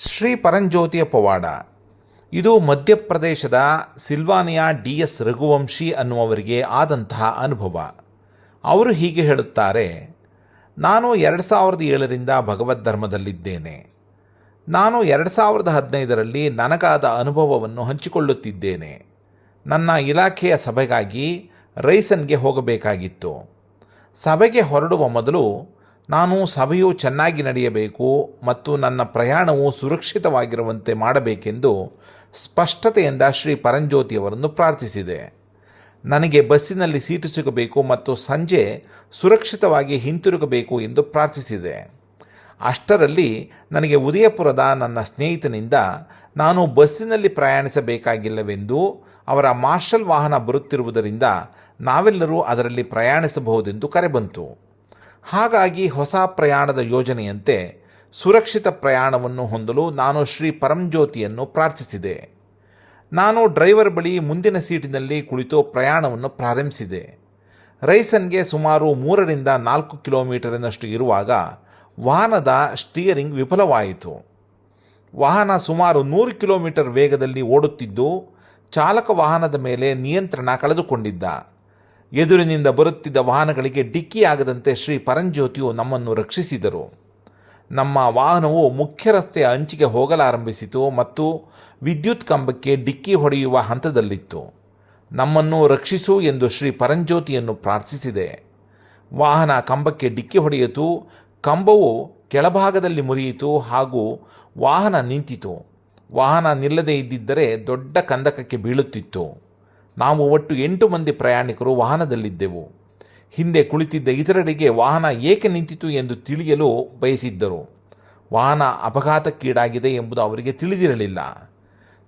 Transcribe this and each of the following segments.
ಶ್ರೀ ಪರಂಜ್ಯೋತಿಯ ಪವಾಡ. ಇದು ಮಧ್ಯಪ್ರದೇಶದ ಸಿಲ್ವಾನಿಯಾ ಡಿ ಎಸ್ ರಘುವಂಶಿ ಅನ್ನುವವರಿಗೆ ಆದಂತಹ ಅನುಭವ. ಅವರು ಹೀಗೆ ಹೇಳುತ್ತಾರೆ, ನಾನು ಎರಡು ಸಾವಿರದ ಏಳರಿಂದ ಭಗವದ್ ಧರ್ಮದಲ್ಲಿದ್ದೇನೆ ನಾನು ಎರಡು ಸಾವಿರದ ಹದಿನೈದರಲ್ಲಿ ನನಗಾದ ಅನುಭವವನ್ನು ಹಂಚಿಕೊಳ್ಳುತ್ತಿದ್ದೇನೆ. ನನ್ನ ಇಲಾಖೆಯ ಸಭೆಗಾಗಿ ರೈಸನ್ಗೆ ಹೋಗಬೇಕಾಗಿತ್ತು. ಸಭೆಗೆ ಹೊರಡುವ ಮೊದಲು ನಾನು ಸಭೆಯು ಚೆನ್ನಾಗಿ ನಡೆಯಬೇಕು ಮತ್ತು ನನ್ನ ಪ್ರಯಾಣವು ಸುರಕ್ಷಿತವಾಗಿರುವಂತೆ ಮಾಡಬೇಕೆಂದು ಸ್ಪಷ್ಟತೆಯಿಂದ ಶ್ರೀ ಪರಂಜ್ಯೋತಿಯವರನ್ನು ಪ್ರಾರ್ಥಿಸಿದೆ. ನನಗೆ ಬಸ್ಸಿನಲ್ಲಿ ಸೀಟು ಸಿಗಬೇಕು ಮತ್ತು ಸಂಜೆ ಸುರಕ್ಷಿತವಾಗಿ ಹಿಂತಿರುಗಬೇಕು ಎಂದು ಪ್ರಾರ್ಥಿಸಿದೆ. ಅಷ್ಟರಲ್ಲಿ ನನಗೆ ಉದಯಪುರದ ನನ್ನ ಸ್ನೇಹಿತನಿಂದ ನಾನು ಬಸ್ಸಿನಲ್ಲಿ ಪ್ರಯಾಣಿಸಬೇಕಾಗಿಲ್ಲವೆಂದು ಅವರ ಮಾರ್ಷಲ್ ವಾಹನ ಬರುತ್ತಿರುವುದರಿಂದ ನಾವೆಲ್ಲರೂ ಅದರಲ್ಲಿ ಪ್ರಯಾಣಿಸಬಹುದೆಂದು ಕರೆ ಬಂತು ಹಾಗಾಗಿ ಹೊಸ ಪ್ರಯಾಣದ ಯೋಜನೆಯಂತೆ ಸುರಕ್ಷಿತ ಪ್ರಯಾಣವನ್ನು ಹೊಂದಲು ನಾನು ಶ್ರೀ ಪರಂಜ್ಯೋತಿಯನ್ನು ಪ್ರಾರ್ಥಿಸಿದೆ. ನಾನು ಡ್ರೈವರ್ ಬಳಿ ಮುಂದಿನ ಸೀಟಿನಲ್ಲಿ ಕುಳಿತು ಪ್ರಯಾಣವನ್ನು ಪ್ರಾರಂಭಿಸಿದೆ. ರೈಸನ್ಗೆ ಸುಮಾರು ಮೂರರಿಂದ ನಾಲ್ಕು ಕಿಲೋಮೀಟರಿನಷ್ಟು ಇರುವಾಗ ವಾಹನದ ಸ್ಟಿಯರಿಂಗ್ ವಿಫಲವಾಯಿತು. ವಾಹನ ಸುಮಾರು ನೂರು ಕಿಲೋಮೀಟರ್ ವೇಗದಲ್ಲಿ ಓಡುತ್ತಿದ್ದು ಚಾಲಕ ವಾಹನದ ಮೇಲೆ ನಿಯಂತ್ರಣ ಕಳೆದುಕೊಂಡಿದ್ದ. ಎದುರಿನಿಂದ ಬರುತ್ತಿದ್ದ ವಾಹನಗಳಿಗೆ ಡಿಕ್ಕಿಯಾಗದಂತೆ ಶ್ರೀ ಪರಂಜ್ಯೋತಿಯು ನಮ್ಮನ್ನು ರಕ್ಷಿಸಿದರು. ನಮ್ಮ ವಾಹನವು ಮುಖ್ಯ ರಸ್ತೆಯ ಅಂಚಿಗೆ ಹೋಗಲಾರಂಭಿಸಿತು ಮತ್ತು ವಿದ್ಯುತ್ ಕಂಬಕ್ಕೆ ಡಿಕ್ಕಿ ಹೊಡೆಯುವ ಹಂತದಲ್ಲಿತ್ತು. ನಮ್ಮನ್ನು ರಕ್ಷಿಸು ಎಂದು ಶ್ರೀ ಪರಂಜ್ಯೋತಿಯನ್ನು ಪ್ರಾರ್ಥಿಸಿದೆ. ವಾಹನ ಕಂಬಕ್ಕೆ ಡಿಕ್ಕಿ ಹೊಡೆಯಿತು. ಕಂಬವು ಕೆಳಭಾಗದಲ್ಲಿ ಮುರಿಯಿತು ಹಾಗೂ ವಾಹನ ನಿಂತಿತು. ವಾಹನ ನಿಲ್ಲದೇ ಇದ್ದಿದ್ದರೆ ದೊಡ್ಡ ಕಂದಕಕ್ಕೆ ಬೀಳುತ್ತಿತ್ತು. ನಾವು ಒಟ್ಟು ಎಂಟು ಮಂದಿ ಪ್ರಯಾಣಿಕರು ವಾಹನದಲ್ಲಿದ್ದೆವು. ಹಿಂದೆ ಕುಳಿತಿದ್ದ ಇತರರಿಗೆ ವಾಹನ ಏಕೆ ನಿಂತಿತು ಎಂದು ತಿಳಿಯಲು ಬಯಸಿದ್ದರು. ವಾಹನ ಅಪಘಾತಕ್ಕೀಡಾಗಿದೆ ಎಂಬುದು ಅವರಿಗೆ ತಿಳಿದಿರಲಿಲ್ಲ.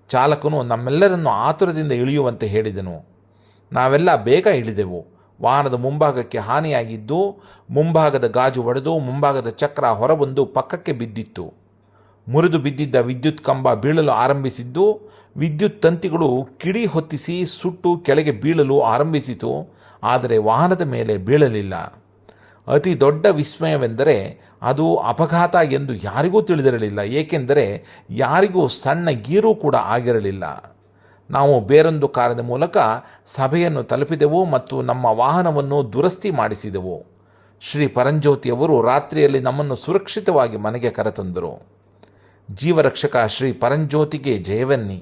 ಚಾಲಕನು ನಮ್ಮೆಲ್ಲರನ್ನು ಆತುರದಿಂದ ಇಳಿಯುವಂತೆ ಹೇಳಿದನು. ನಾವೆಲ್ಲ ಬೇಗ ಇಳಿದೆವು. ವಾಹನದ ಮುಂಭಾಗಕ್ಕೆ ಹಾನಿಯಾಗಿದ್ದು, ಮುಂಭಾಗದ ಗಾಜು ಒಡೆದು ಮುಂಭಾಗದ ಚಕ್ರ ಹೊರಬಂದು ಪಕ್ಕಕ್ಕೆ ಬಿದ್ದಿತ್ತು. ಮುರಿದು ಬಿದ್ದಿದ್ದ ವಿದ್ಯುತ್ ಕಂಬ ಬೀಳಲು ಆರಂಭಿಸಿದ್ದು ವಿದ್ಯುತ್ ತಂತಿಗಳು ಕಿಡಿ ಹೊತ್ತಿಸಿ ಸುಟ್ಟು ಕೆಳಗೆ ಬೀಳಲು ಆರಂಭಿಸಿತು, ಆದರೆ ವಾಹನದ ಮೇಲೆ ಬೀಳಲಿಲ್ಲ. ಅತಿ ದೊಡ್ಡ ವಿಸ್ಮಯವೆಂದರೆ ಅದು ಅಪಘಾತ ಎಂದು ಯಾರಿಗೂ ತಿಳಿದಿರಲಿಲ್ಲ, ಏಕೆಂದರೆ ಯಾರಿಗೂ ಸಣ್ಣ ಗೀರು ಕೂಡ ಆಗಿರಲಿಲ್ಲ. ನಾವು ಬೇರೊಂದು ಕಾರದ ಮೂಲಕ ಸಭೆಯನ್ನು ತಲುಪಿದೆವು ಮತ್ತು ನಮ್ಮ ವಾಹನವನ್ನು ದುರಸ್ತಿ ಮಾಡಿಸಿದೆವು. ಶ್ರೀ ಪರಂಜ್ಯೋತಿಯವರು ರಾತ್ರಿಯಲ್ಲಿ ನಮ್ಮನ್ನು ಸುರಕ್ಷಿತವಾಗಿ ಮನೆಗೆ ಕರೆತಂದರು. ಜೀವರಕ್ಷಕ ಶ್ರೀ ಪರಂಜ್ಯೋತಿಗೆ ಜಯವನ್ನಿ.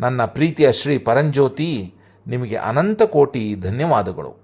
ನನ್ನ ಪ್ರೀತಿಯ ಶ್ರೀ ಪರಂಜ್ಯೋತಿ ನಿಮಗೆ ಅನಂತ ಕೋಟಿ ಧನ್ಯವಾದಗಳು.